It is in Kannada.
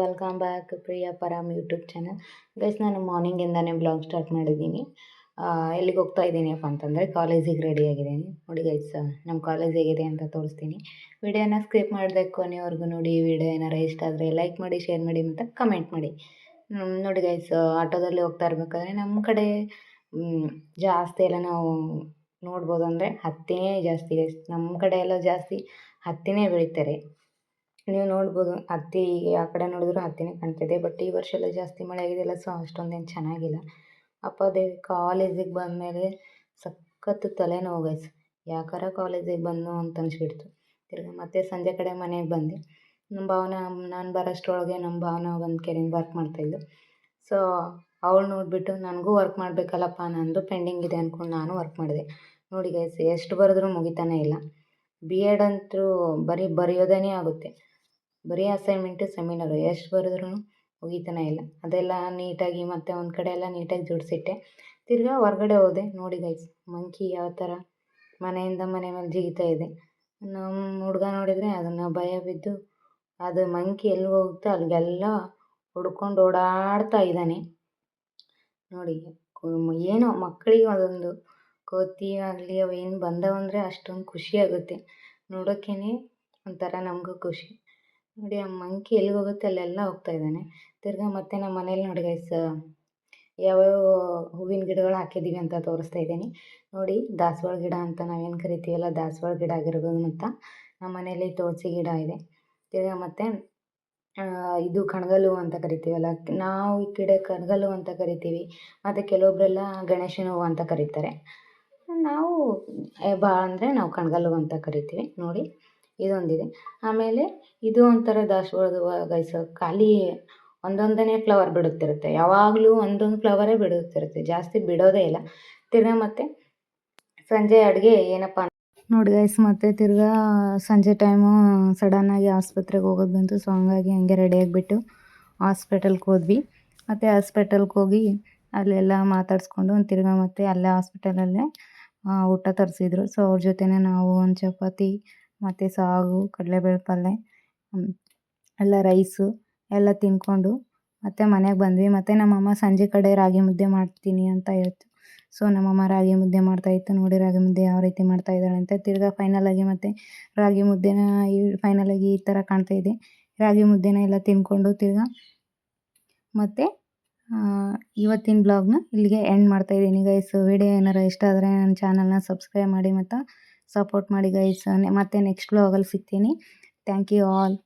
Welcome back Priya Param YouTube channel guys ನಾನು ಮಾರ್ನಿಂಗಿಂದನೇ ಬ್ಲಾಗ್ ಸ್ಟಾರ್ಟ್ ಮಾಡಿದ್ದೀನಿ. ಎಲ್ಲಿಗೆ ಹೋಗ್ತಾ ಇದ್ದೀನಿಯಪ್ಪ ಅಂತಂದರೆ ಕಾಲೇಜಿಗೆ ರೆಡಿ ಆಗಿದ್ದೀನಿ. ನೋಡಿ ಗೈಸ್ ನಮ್ಮ ಕಾಲೇಜ್ ಹೇಗಿದೆ ಅಂತ ತೋರಿಸ್ತೀನಿ. ವಿಡಿಯೋನ ಸ್ಕಿಪ್ ಮಾಡಿದೆ ಕೊನೆವರೆಗೂ ನೋಡಿ ವಿಡಿಯೋ ಏನಾರು ಇಷ್ಟ ಆದರೆ ಲೈಕ್ ಮಾಡಿ ಶೇರ್ ಮಾಡಿ ಮತ್ತು ಕಮೆಂಟ್ ಮಾಡಿ. ನೋಡಿ ಗೈಸ್ ಆಟೋದಲ್ಲಿ ಹೋಗ್ತಾ ಇರ್ಬೇಕಾದ್ರೆ ನಮ್ಮ ಕಡೆ ಜಾಸ್ತಿ ಎಲ್ಲ ನಾವು ನೋಡ್ಬೋದು ಅಂದರೆ ಹತ್ತಿನೇ ಜಾಸ್ತಿ ಗೈಸ್ ನಮ್ಮ ಕಡೆ ಎಲ್ಲ ಜಾಸ್ತಿ ಹತ್ತಿನೇ ಬೆಳೀತಾರೆ. ನೀವು ನೋಡ್ಬೋದು ಹತ್ತಿ ಆ ಕಡೆ ನೋಡಿದ್ರು ಹತ್ತಿನೇ ಕಾಣ್ತಿದೆ. ಬಟ್ ಈ ವರ್ಷ ಎಲ್ಲ ಜಾಸ್ತಿ ಮಳೆ ಆಗಿದೆಯಲ್ಲ ಸೊ ಅಷ್ಟೊಂದೇನು ಚೆನ್ನಾಗಿಲ್ಲ. ಅಪ್ಪ, ಅದೇ ಕಾಲೇಜಿಗೆ ಬಂದಮೇಲೆ ಸಖತ್ತು ತಲೆನೋವು ಗೈಸ್ ಯಾಕಾರ ಕಾಲೇಜಿಗೆ ಬಂದು ಅಂತ ಅನಿಸ್ಬಿಡ್ತು. ತಿರ್ಗಿ ಮತ್ತೆ ಸಂಜೆ ಕಡೆ ಮನೆಗೆ ಬಂದೆ. ನಮ್ಮ ಭಾವನ, ನಾನು ಬರೋಷ್ಟರೊಳಗೆ ನಮ್ಮ ಭಾವನ ಒಂದು ಕೆರೆಯಿಂದ ವರ್ಕ್ ಮಾಡ್ತಾಯಿದ್ಲು. ಸೊ ಅವಳು ನೋಡಿಬಿಟ್ಟು ನನಗೂ ವರ್ಕ್ ಮಾಡಬೇಕಲ್ಲಪ್ಪ, ನಂದು ಪೆಂಡಿಂಗ್ ಇದೆ ಅಂದ್ಕೊಂಡು ನಾನು ವರ್ಕ್ ಮಾಡಿದೆ. ನೋಡಿ ಗೈಸ್ ಎಷ್ಟು ಬರೆದ್ರೂ ಮುಗಿತಾನೇ ಇಲ್ಲ. ಬಿ ಎಡ್ ಅಂತೂ ಬರೀ ಬರೆಯೋದೇ ಆಗುತ್ತೆ. ಬರೀ ಅಸೈನ್ಮೆಂಟ್ ಸೆಮಿನಾರು ಎಷ್ಟು ಬರೆದ್ರೂ ಮುಗಿತಾನೇ ಇಲ್ಲ. ಅದೆಲ್ಲ ನೀಟಾಗಿ ಮತ್ತೆ ಒಂದು ಕಡೆ ಎಲ್ಲ ನೀಟಾಗಿ ಜೋಡಿಸಿಟ್ಟೆ. ತಿರ್ಗಾ ಹೊರ್ಗಡೆ ಹೋದೆ. ನೋಡಿ ಗೈಸ್ ಮಂಕಿ ಯಾವ ಥರ ಮನೆಯಿಂದ ಮನೆ ಮೇಲೆ ಜಿಗಿತಾ ಇದೆ. ನಮ್ಮ ಹುಡುಗ ನೋಡಿದರೆ ಅದನ್ನು ಭಯ ಬಿದ್ದು ಅದು ಮಂಕಿ ಎಲ್ಲಿ ಹೋಗುತ್ತೋ ಅಲ್ಲಿಗೆಲ್ಲ ಹುಡ್ಕೊಂಡು ಓಡಾಡ್ತಾ ಇದ್ದಾನೆ. ನೋಡಿ, ಏನೋ ಮಕ್ಕಳಿಗೆ ಅದೊಂದು ಕೋತಿ ಆಗಲಿ ಅವು ಏನು ಬಂದವಂದರೆ ಅಷ್ಟೊಂದು ಖುಷಿ ಆಗುತ್ತೆ. ನೋಡೋಕ್ಕೇ ಒಂಥರ ನಮಗೂ ಖುಷಿ. ನೋಡಿ ಆ ಮಂಕಿ ಎಲ್ಲಿಗೆ ಹೋಗುತ್ತೆ ಅಲ್ಲೆಲ್ಲ ಹೋಗ್ತಾ ಇದ್ದಾನೆ. ತಿರ್ಗಾ ಮತ್ತೆ ನಮ್ಮ ಮನೇಲಿ ನೋಡಿ ಗೈಸ್ ಯಾವ್ಯಾವ ಹೂವಿನ ಗಿಡಗಳು ಹಾಕಿದ್ದೀವಿ ಅಂತ ತೋರಿಸ್ತಾ ಇದ್ದೀನಿ. ನೋಡಿ ದಾಸವಾಳ ಗಿಡ ಅಂತ ನಾವೇನು ಕರಿತೀವಲ್ಲ, ದಾಸವಾಳ ಗಿಡ ಆಗಿರ್ಬೋದು ಅಂತ ನಮ್ಮ ಮನೇಲಿ ತುಳಸಿ ಗಿಡ ಇದೆ. ತಿರ್ಗಾ ಮತ್ತೆ ಇದು ಕಣಗಲು ಅಂತ ಕರಿತೀವಲ್ಲ, ನಾವು ಈ ಕಡೆ ಕಣಗಲು ಅಂತ ಕರಿತೀವಿ, ಮತ್ತು ಕೆಲವೊಬ್ಬರೆಲ್ಲ ಗಣೇಶನ ಹೂವು ಅಂತ ಕರೀತಾರೆ. ನಾವು ಭಾಳ ಅಂದರೆ ನಾವು ಕಣಗಲು ಅಂತ ಕರಿತೀವಿ. ನೋಡಿ ಇದೊಂದಿದೆ. ಆಮೇಲೆ ಇದು ಒಂಥರ ದಾಸವಾಳದ ಗೈಸ ಖಾಲಿ ಒಂದೊಂದನೇ ಫ್ಲವರ್ ಬಿಡುತ್ತಿರುತ್ತೆ. ಯಾವಾಗಲೂ ಒಂದೊಂದು ಫ್ಲವರೇ ಬಿಡುತ್ತಿರುತ್ತೆ. ಜಾಸ್ತಿ ಬಿಡೋದೇ ಇಲ್ಲ. ತಿರ್ಗಾ ಮತ್ತೆ ಸಂಜೆ ಅಡುಗೆ ಏನಪ್ಪ ನೋಡಿ ಗೈಸ್ ಮತ್ತೆ ತಿರ್ಗಾ ಸಂಜೆ ಟೈಮು ಸಡನ್ನಾಗಿ ಆಸ್ಪತ್ರೆಗೆ ಹೋಗೋದು ಬಂತು. ಸೊ ಹಂಗಾಗಿ ಹಂಗೆ ರೆಡಿ ಆಗಿಬಿಟ್ಟು ಹಾಸ್ಪಿಟಲ್ಗೆ ಹೋದ್ವಿ. ಮತ್ತು ಹಾಸ್ಪಿಟಲ್ಗೆ ಹೋಗಿ ಅಲ್ಲೆಲ್ಲ ಮಾತಾಡಿಸ್ಕೊಂಡು ತಿರ್ಗಾ ಮತ್ತೆ ಅಲ್ಲೇ ಹಾಸ್ಪಿಟಲಲ್ಲೇ ಊಟ ತರಿಸಿದ್ರು. ಸೊ ಅವ್ರ ಜೊತೆನೇ ನಾವು ಒಂದು ಚಪಾತಿ ಮತ್ತು ಸಾಗು, ಕಡಲೆಬೇಳೆ ಪಲ್ಯ ಎಲ್ಲ ರೈಸು ಎಲ್ಲ ತಿಂದ್ಕೊಂಡು ಮತ್ತು ಮನೆಗೆ ಬಂದ್ವಿ. ಮತ್ತು ನಮ್ಮಮ್ಮ ಸಂಜೆ ಕಡೆ ರಾಗಿ ಮುದ್ದೆ ಮಾಡ್ತೀನಿ ಅಂತ ಹೇಳ್ತು. ಸೊ, ನಮ್ಮಮ್ಮ ರಾಗಿ ಮುದ್ದೆ ಮಾಡ್ತಾಯಿತ್ತು ನೋಡಿ ರಾಗಿ ಮುದ್ದೆ ಯಾವ ರೀತಿ ಮಾಡ್ತಾ ಇದ್ದಾಳೆ ಅಂತ ತಿರ್ಗಾ ಫೈನಲಾಗಿ ಮತ್ತು ರಾಗಿ ಮುದ್ದೆನ ಈ ಫೈನಲಾಗಿ ಈ ಥರ ಕಾಣ್ತಾ ಇದೆ. ರಾಗಿ ಮುದ್ದೆನ ಎಲ್ಲ ತಿಂದ್ಕೊಂಡು ತಿರ್ಗಾ ಮತ್ತು ಇವತ್ತಿನ ಬ್ಲಾಗ್ನ ಇಲ್ಲಿಗೆ ಎಂಡ್ ಮಾಡ್ತಾಯಿದ್ದೀನಿ ಗೈಸ್ ವಿಡಿಯೋ ಏನಾರು ಇಷ್ಟ ಆದರೆ ನನ್ನ ಚಾನಲ್ನ ಸಬ್ಸ್ಕ್ರೈಬ್ ಮಾಡಿ ಮತ್ತು ಸಪೋರ್ಟ್ ಮಾಡಿ ಗೈಸ್ ಮತ್ತೆ ನೆಕ್ಸ್ಟ್ ಬ್ಲಾಗಲ್ಲಿ ಸಿಗ್ತೀನಿ. Thank you all